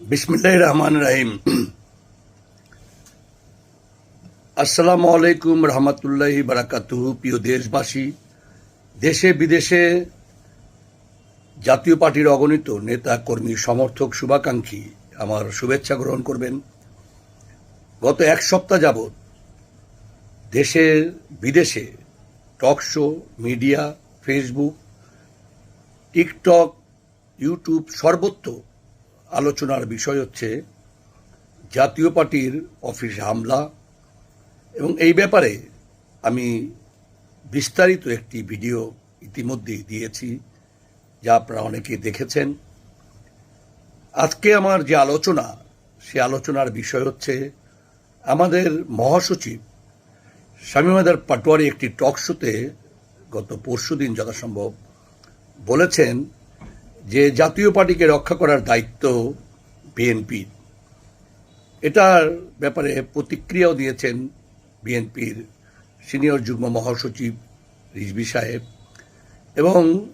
বিসমিল্লাহ রহমান রাহিম। আসসালামু আলাইকুম রহমতুল্লাহি বারাকাতুহু, প্রিয় দেশবাসী। দেশে বিদেশে জাতীয় পার্টির অগণিত নেতা, কর্মী, সমর্থক, শুভাকাঙ্ক্ষী আমার শুভেচ্ছা গ্রহণ করবেন। গত এক সপ্তাহ যাবৎ দেশে, বিদেশে talk show, media, Facebook, TikTok, YouTube সর্বত্র আলোচনার বিষয় হচ্ছে জাতীয় পার্টির অফিসে হামলা এবং এই ব্যাপারে আমি বিস্তারিত একটি ভিডিও ইতিমধ্যেই দিয়েছি, যা আপনারা অনেকে দেখেছেন। আজকে আমার যে আলোচনা, সে আলোচনার বিষয় হচ্ছে আমাদের মহাসচিব স্বামীমাদার পাটোয়ারি একটি টক শোতে গত পরশু দিন যথাসম্ভব বলেছেন যে জাতীয় পার্টিকে রক্ষা করার দায়িত্ব বিএনপির এটার ব্যাপারে প্রতিক্রিয়াও দিয়েছেন বিএনপির সিনিয়র যুগ্ম মহাসচিব রিজবি সাহেব। এবং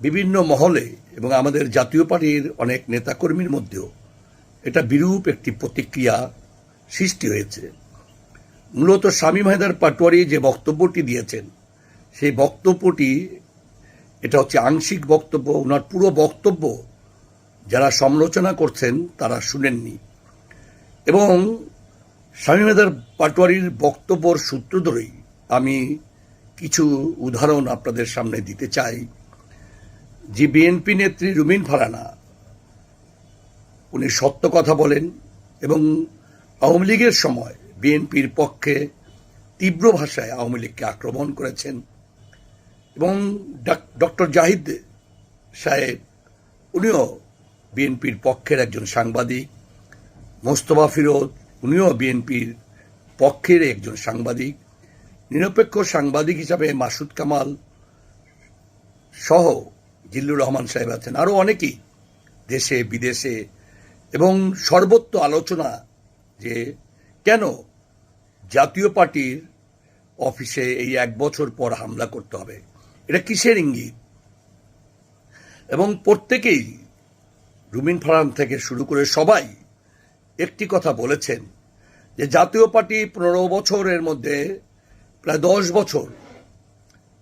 বিভিন্ন মহলে এবং আমাদের জাতীয় পার্টির অনেক নেতাকর্মীর মধ্যেও এটা বিরূপ একটি প্রতিক্রিয়া সৃষ্টি হয়েছে। মূলত স্বামী মাহেদার পাটোয়ারি যে বক্তব্যটি দিয়েছেন, সেই বক্তব্যটি এটা হচ্ছে আংশিক বক্তব্য, ওনার পুরো বক্তব্য যারা সমালোচনা করছেন তারা শুনেননি। এবং স্বামী স্বামীমেদার পাটোয়ারির বক্তব্যর সূত্র ধরেই আমি কিছু উদাহরণ আপনাদের সামনে দিতে চাই। যে বিএনপি নেত্রী রুমিন ফারানা, উনি সত্য কথা বলেন এবং আওয়ামী লীগের সময় বিএনপির পক্ষে তীব্র ভাষায় আওয়ামী লীগকে আক্রমণ করেছেন। এবং ডক্টর জাহিদ সাহেব, উনিও বিএনপির পক্ষের একজন সাংবাদিক। মোস্তফা ফিরোজ, উনিও বিএনপির পক্ষের একজন সাংবাদিক। নিরপেক্ষ সাংবাদিক হিসাবে মাসুদ কামাল সহ জিল্লুর রহমান সাহেব আছেন। আরও অনেকেই দেশে, বিদেশে এবং সর্বত্র আলোচনা যে কেন জাতীয় পার্টির অফিসে এই এক বছর পর হামলা করতে হবে? এটা কিসের ইঙ্গিত? এবং প্রত্যেকেই রুমিন ফারান থেকে শুরু করে সবাই একটি কথা বলেছেন যে জাতীয় পার্টি পনেরো বছরের মধ্যে প্রায় দশ বছর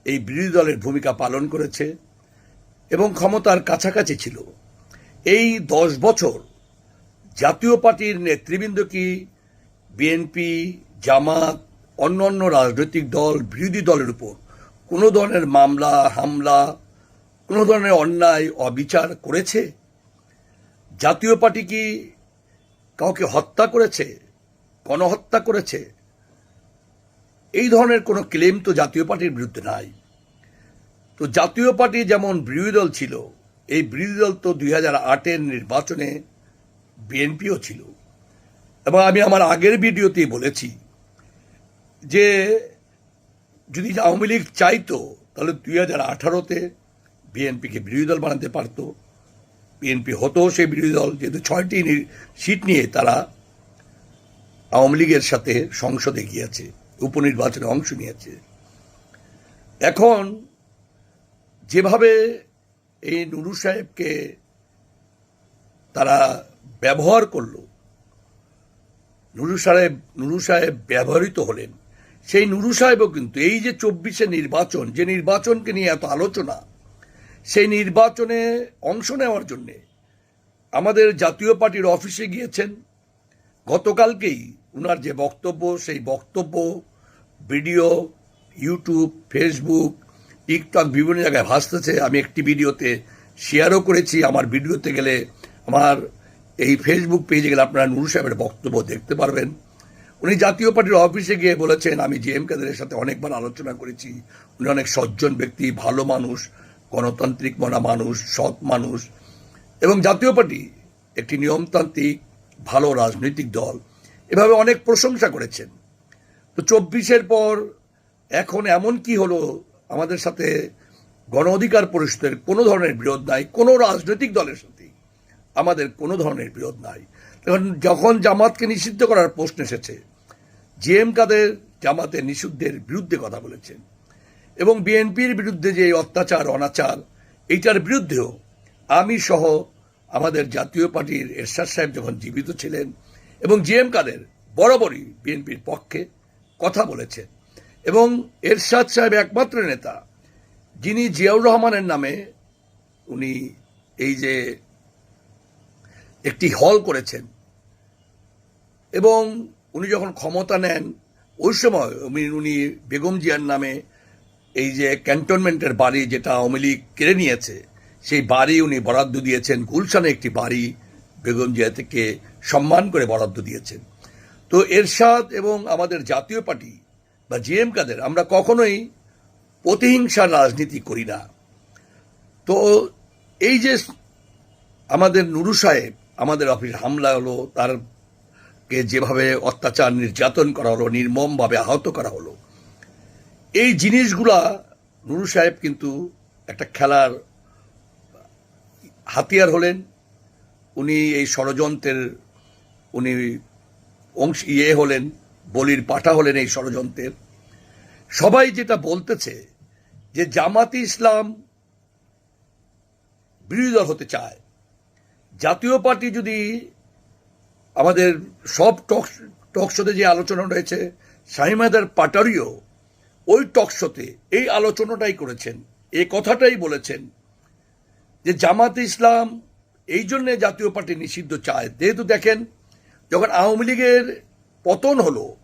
এই বিরোধী দলের ভূমিকা পালন করেছে এবং ক্ষমতার কাছাকাছি ছিল। এই দশ বছর জাতীয় পার্টির নেতৃবৃন্দ কি বিএনপি, জামাত অন্য অন্য রাজনৈতিক দল, বিরোধী দলের উপর কোনো ধরনের মামলা, হামলা, কোনো ধরনের অন্যায়, অবিচার করেছে? জাতীয় পার্টি কি কাউকে হত্যা করেছে? গণহত্যা করেছে? এই ধরনের কোনো ক্লেম তো জাতীয় পার্টির বিরুদ্ধে নাই। তো জাতীয় পার্টি যেমন বিরোধী দল ছিল, এই বিরোধী দল তো দুই হাজার আটের নির্বাচনে বিএনপিও ছিল। এবং আমি আমার আগের ভিডিওতেই বলেছি যে যদি আওয়ামী লীগ চাইতো, তাহলে দুই হাজার আঠারোতে বিএনপিকে বিরোধী দল বানাতে পারত। বিএনপি হতো সেই বিরোধী দল, যেহেতু ছয়টি সিট নিয়ে তারা আওয়ামী লীগের সাথে সংসদে গিয়েছে, উপনির্বাচনে অংশ নিয়েছে। এখন যেভাবে এই নুরু সাহেবকে তারা ব্যবহার করল, নুরু সাহেব নুরু সাহেব ব্যবহৃত হলেন। সেই নুরু সাহেবও কিন্তু এই যে চব্বিশে নির্বাচন, যে নির্বাচনকে নিয়ে এত আলোচনা, সেই নির্বাচনে অংশ নেওয়ার জন্যে আমাদের জাতীয় পার্টির অফিসে গিয়েছেন। গতকালকেই উনার যে বক্তব্য, সেই বক্তব্য ভিডিও, ইউটিউব, ফেসবুক, টিকটক বিভিন্ন জায়গায় ভাসতেছে। আমি একটি ভিডিওতে শেয়ারও করেছি। আমার ভিডিওতে গেলে আমার এই ফেসবুক পেজে গেলে আপনারা নুরু সাহেবের বক্তব্য দেখতে পারবেন। উনি জাতীয় পার্টির অফিসে গিয়ে বলেছেন, আমি জি এম কাদের সাথে অনেকবার আলোচনা করেছি। উনি অনেক সজ্জন ব্যক্তি, ভালো মানুষ, গণতান্ত্রিক মনা মানুষ, সৎ মানুষ। এবং জাতীয় পার্টি একটি নিয়মতান্ত্রিক, ভালো রাজনৈতিক দল। এভাবে অনেক প্রশংসা করেছেন। তো চব্বিশের পর এখন এমন কি হলো, আমাদের সাথে গণ অধিকার পরিষদের কোনো ধরনের বিরোধ নাই, কোনো রাজনৈতিক দলের সাথে আমাদের কোনো ধরনের বিরোধ নাই। যখন জামাতকে নিষিদ্ধ করার প্রশ্ন এসেছে জি এম কাদের জামাতের নিষিদ্ধের বিরুদ্ধে কথা বলেছেন এবং বিএনপির বিরুদ্ধে যে অত্যাচার, অনাচার, এইটার বিরুদ্ধেও আমি সহ আমাদের জাতীয় পার্টির এরশাদ সাহেব যখন জীবিত ছিলেন এবং জিএম কাদের বরাবরই বিএনপির পক্ষে কথা বলেছেন এবং এরশাদ সাহেব একমাত্র নেতা যিনি জিয়াউর রহমানের নামে উনি এই যে একটি হল করেছেন এবং উনি যখন ক্ষমতা নেন, ওই সময় উনি বেগম জিয়ার নামে এই যে ক্যান্টনমেন্টের বাড়ি যেটা আওয়ামী লীগ কেড়ে নিয়েছে, সেই বাড়ি উনি বরাদ্দ দিয়েছেন। গুলশানে একটি বাড়ি বেগম জিয়া থেকে সম্মান করে বরাদ্দ দিয়েছেন। তো এরশাদ এবং আমাদের জাতীয় পার্টি বা জিএম কাদের, আমরা কখনোই প্রতিহিংসার রাজনীতি করি না। তো এই যে আমাদের নুরু সাহেব, আমাদের অফিস হামলা হলো তারকে যেভাবে অত্যাচার নির্যাতন করা হলো, নির্মমভাবে আহত করা হলো, এই জিনিসগুলা নুরু সাহেব কিন্তু একটা খেলার হাতিয়ার হলেন। উনি এই ষড়যন্ত্রের, উনি অংশ ইয়ে হলেন, বলির পাঠা হলেন এই ষড়যন্ত্রের। সবাই যেটা বলতেছে যে জামাতি ইসলাম বিরোধী দল হতে চায়। জাতীয় পার্টি যদি আমাদের সব টক টক শোতে যে আলোচনা রয়েছে শাহিমাদার পাটারিও ওই টক শোতে এই আলোচনাটাই করেছেন এই কথাটাই বলেছেন যে জামাত ইসলাম এই জন্যে জাতীয় পার্টি নিষিদ্ধ চায়। যেহেতু দেখেন, যখন আওয়ামী লীগের পতন হলো,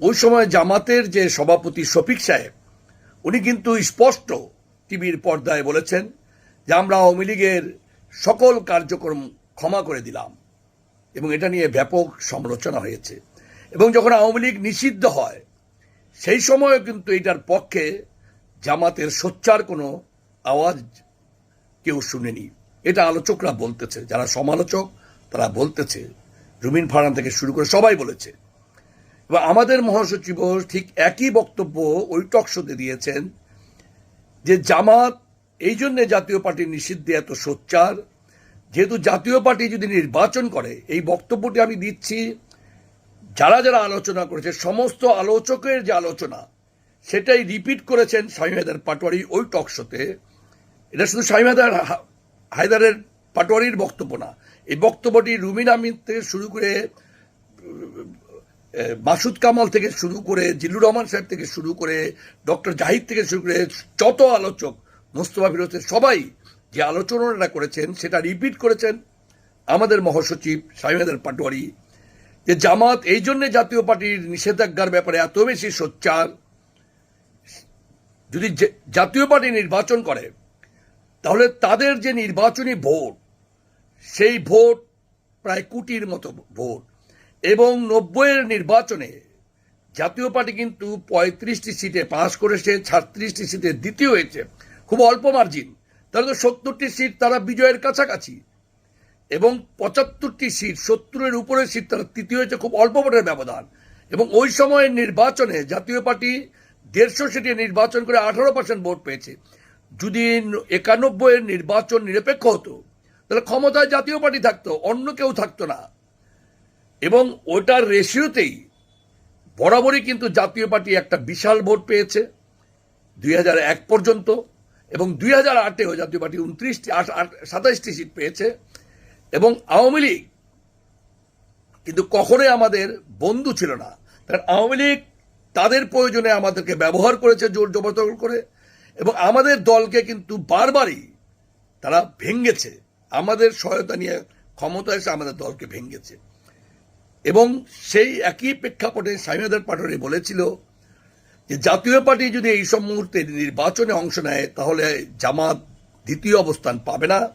ওই সময় জামাতের যে সভাপতি শফিক সাহেব, উনি কিন্তু স্পষ্ট টিভির পর্দায় বলেছেন যে আমরা আওয়ামী লীগের সকল কার্যক্রম ক্ষমা করে দিলাম। এবং এটা নিয়ে ব্যাপক সমালোচনা হয়েছে। এবং যখন আওয়ামী লীগ নিষিদ্ধ হয়, সেই সময়ও কিন্তু এটার পক্ষে জামাতের সোচ্চার কোনো আওয়াজ কেউ শুনেনি। এটা আলোচকরা বলতেছে, যারা সমালোচক, তারা বলতেছে, রুমিন ফারান থেকে শুরু করে সবাই বলেছে। এবং আমাদের মহাসচিব ঠিক একই বক্তব্য ওই টকশোতে দিয়েছেন যে, জামাত, এই জন্যে জাতীয় পার্টির নিষিদ্ধে এত সোচ্চার যেহেতু জাতীয় পার্টি যদি নির্বাচন করে, এই বক্তব্যটি আমি দিচ্ছি যারা যারা আলোচনা করেছে, সমস্ত আলোচকের যে আলোচনা, সেটাই রিপিট করেছেন স্বামীহাদার পাটোয়ারি ওই টকশোতে এটা শুধু স্বামীহাদার হায়দারের পাটোয়ারির বক্তব্য না। এই বক্তব্যটি রুমিন আমিন থেকে শুরু করে মাসুদ কামাল থেকে শুরু করে, জিল্লুর রহমান সাহেব থেকে শুরু করে, ডক্টর জাহিদ থেকে শুরু করে, যত আলোচক মোস্তফা ফিরোজের সবাই যে আলোচনাটা করেছেন, সেটা রিপিট করেছেন আমাদের মহাসচিব স্বামীদের পাটোয়ারি। যে জামাত, এই জন্য জাতীয় পার্টির নিষেধাজ্ঞার ব্যাপারে এত বেশি সোচ্চার, যদি জাতীয় পার্টি নির্বাচন করে, তাহলে তাদের যে নির্বাচনী ভোট, সেই ভোট প্রায় কোটির মতো ভোট। এবং নব্বইয়ের নির্বাচনে জাতীয় পার্টি কিন্তু পঁয়ত্রিশটি সিটে পাশ করেছে, ছাত্রিশটি সিটে দ্বিতীয় হয়েছে। খুব অল্প মার্জিন তাহলে তো সত্তরটি সিট তারা বিজয়ের কাছাকাছি। এবং পঁচাত্তরটি সিট সত্তরের উপরে সিট তারা তৃতীয় হয়েছে খুব অল্প ভোটের ব্যবধান। এবং ওই সময়ের নির্বাচনে জাতীয় পার্টি দেড়শো সিটে নির্বাচন করে আঠারো পার্সেন্ট ভোট পেয়েছে। যদি একানব্বইয়ের নির্বাচন নিরপেক্ষ হতো, তাহলে ক্ষমতায় জাতীয় পার্টি থাকতো, অন্য কেউ থাকতো না। এবং ওটার রেশিওতেই বরাবরই কিন্তু জাতীয় পার্টি একটা বিশাল ভোট পেয়েছে, দুই এক পর্যন্ত। এবং দুই হাজার আটেও জাতীয় পার্টি উনত্রিশটি, আট সাতাইশটি সিট পেয়েছে। এবং আওয়ামী লীগ, কিন্তু কখনোই আমাদের বন্ধু ছিল না। কারণ আওয়ামী লীগ তাদের প্রয়োজনে আমাদেরকে ব্যবহার করেছে জোর জবরদখল করে, এবং আমাদের দলকে কিন্তু বারবারই তারা ভেঙ্গেছে আমাদের সহায়তা নিয়ে ক্ষমতা এসে আমাদের দলকে ভেঙ্গেছে এবং সেই একই প্রেক্ষাপটে স্বামীনাথ পাটোয়ারি বলেছিল যে জাতীয় পার্টি যদি এই সব মুহূর্তে নির্বাচনে অংশ নেয়, তাহলে জামাত দ্বিতীয় অবস্থান পাবে না।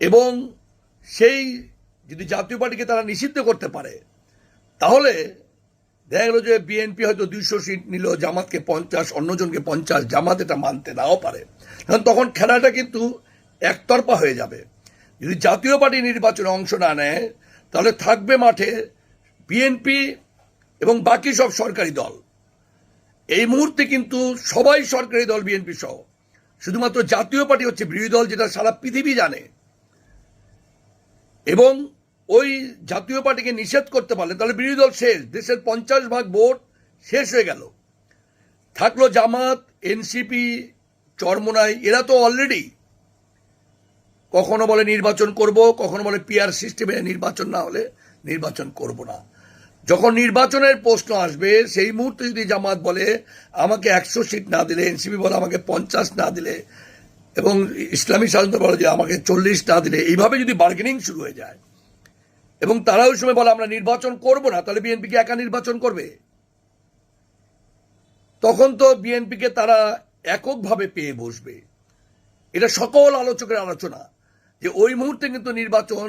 এবং সেই যদি জাতীয় পার্টিকে তারা নিষিদ্ধ করতে পারে, তাহলে দেখা গেল যে বিএনপি হয়তো দুইশো সিট নিল, জামাতকে পঞ্চাশ অন্যজনকে পঞ্চাশ, জামাত এটা মানতে নাও পারে। কারণ তখন খেলাটা কিন্তু একতরফা হয়ে যাবে। যদি জাতীয় পার্টি নির্বাচনে অংশ না নেয়, তাহলে থাকবে মাঠে বিএনপি এবং বাকি সব সরকারি দল। এই মুহূর্তে কিন্তু সবাই সরকারি দল, বিএনপি সহ। শুধুমাত্র জাতীয় পার্টি হচ্ছে বিরোধী দল, যেটা সারা পৃথিবী জানে। এবং ওই জাতীয় পার্টিকে নিষেধ করতে পারলে, তাহলে বিরোধী দল শেষ। দেশের পঞ্চাশ ভাগ ভোট শেষ হয়ে গেল। থাকল জামাত, এনসিপি, চরমোনাই, এরা তো অলরেডি কখনো বলে নির্বাচন করব, কখনো বলে পিআর সিস্টেমে নির্বাচন না হলে নির্বাচন করব না। যখন নির্বাচনের প্রশ্ন আসবে, সেই মুহূর্তে যদি জামাত বলে, আমাকে একশো সিট না দিলে, এনসিপি বলে আমাকে পঞ্চাশ না দিলে, এবং ইসলামী স্বাধীনতা বলে যে আমাকে চল্লিশ না দিলে, এইভাবে যদি বার্গেনিং শুরু হয়ে যায়, এবং তারা ওই সময় বলে, আমরা নির্বাচন করব না, তাহলে বিএনপিকে একা নির্বাচন করবে? তখন তো বিএনপিকে তারা এককভাবে পেয়ে বসবে। এটা সকল আলোচকের আলোচনা যে ওই মুহূর্তে কিন্তু নির্বাচন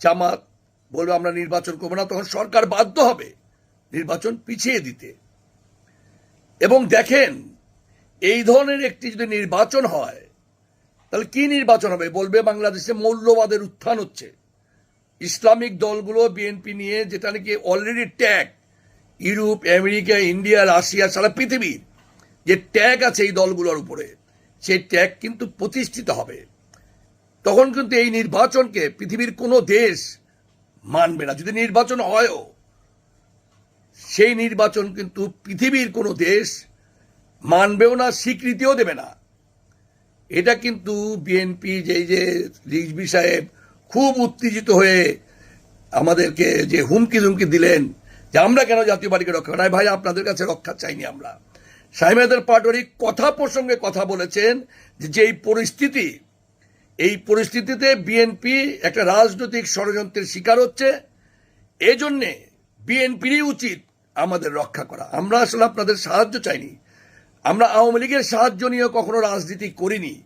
জামাত বলবে, আমরা নির্বাচন করব না। তখন সরকার বাধ্য হবে নির্বাচন পিছিয়ে দিতে। এবং দেখেন, এই ধরনের একটি যদি নির্বাচন হয়, তাহলে কি নির্বাচন হবে? বলবে, বাংলাদেশে মৌলবাদের উত্থান হচ্ছে। ইসলামিক দলগুলো বিএনপি নিয়ে যেটা নাকি already tag Europe, America, India, Russia, সারা পৃথিবীর যে ট্যাগ আছে এই দলগুলোর উপরে, সেই ট্যাগ কিন্তু প্রতিষ্ঠিত হবে। তখন কিন্তু এই নির্বাচনকে পৃথিবীর কোনো দেশ মানবে না। যদি নির্বাচন হয়ও সেই নির্বাচন কিন্তু পৃথিবীর কোনো দেশ মানবেও না, স্বীকৃতিও দেবে না। এটা কিন্তু বিএনপি যেই যে রিজবি সাহেব খুব উত্তেজিত হয়ে আমাদেরকে যে হুমকি ধুমকি দিলেন যে আমরা কেন জাতীয় পার্টিকে রক্ষা করি ভাই, আপনাদের কাছে রক্ষা চাইনি আমরা। সাইমেদের পাটোয়ারি কথা প্রসঙ্গে কথা বলেছেন যে যেই পরিস্থিতি এই পরিস্থিতিতে বিএনপি একটা রাজনৈতিক ষড়যন্ত্রের শিকার হচ্ছে। এজন্যে বিএনপিরই উচিত আমাদের রক্ষা করা। আমরা আসলে আপনাদের সাহায্য চাইনি। আমরা আওয়ামী লীগের সাহায্য নিয়েও কখনো রাজনীতি করিনি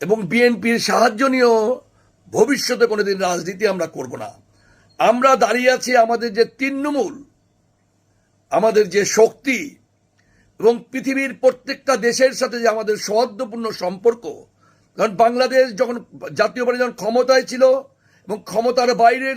এবং বিএনপির সাহায্য নিয়েও ভবিষ্যতে কোনোদিন রাজনীতি আমরা করব না। আমরা দাঁড়িয়ে আছি আমাদের যে তৃণমূল, আমাদের যে শক্তি এবং পৃথিবীর প্রত্যেকটা দেশের সাথে যে আমাদের সৌহার্দ্যপূর্ণ সম্পর্ক কারণ বাংলাদেশ যখন জাতীয় পার্টি যখন ক্ষমতায় ছিল এবং ক্ষমতার বাইরের